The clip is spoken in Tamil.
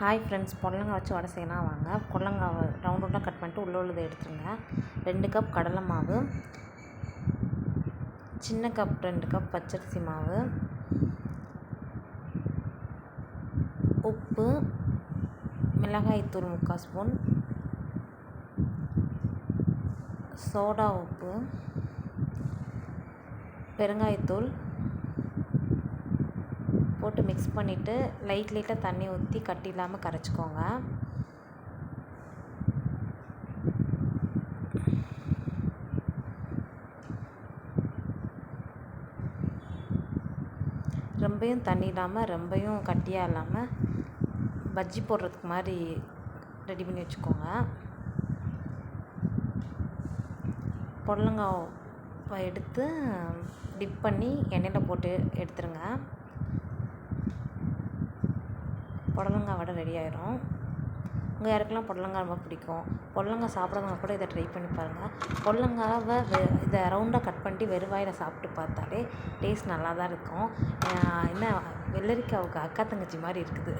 ஹாய் ஃப்ரெண்ட்ஸ் பொடலங்காய் வச்சு வடை செய்யலாம் வாங்க. பொடலங்காவை ரவுண்ட் ரவுண்டாக கட் பண்ணிட்டு உள்ளே உள்ளதை எடுத்துருங்க. ரெண்டு கப் கடலை மாவு சின்ன கப் ரெண்டு கப் பச்சரிசி மாவு உப்பு மிளகாய்த்தூள் முக்கால் ஸ்பூன் சோடா உப்பு பெருங்காயத்தூள் மிக்ஸ் பண்ணிவிட்டு லைட் லைட்டாக தண்ணி ஊற்றி கட்டி இல்லாமல் கரைச்சிக்கோங்க. ரொம்பையும் தண்ணி இல்லாமல் ரொம்பையும் கட்டியாக இல்லாமல் பஜ்ஜி போடுறதுக்கு மாதிரி ரெடி பண்ணி வச்சுக்கோங்க. புடலங்காவை எடுத்து டிப் பண்ணி எண்ணெயில் போட்டு எடுத்துருங்க. புடலங்காய் வடை ரெடி ஆயிரும். உங்கள் யாருக்கெல்லாம் புடலங்காய் ரொம்ப பிடிக்கும்? புடலங்காய் சாப்பிட்றவங்க கூட இதை ட்ரை பண்ணி பாருங்கள் புடலங்காவை வெ இதை ரவுண்டாக கட் பண்ணிட்டு வெறும் வாயில் சாப்பிட்டு பார்த்தாலே டேஸ்ட் நல்லா தான் இருக்கும் என்ன வெள்ளரிக்காவுக்கு அக்கா தங்கச்சி மாதிரி இருக்குது.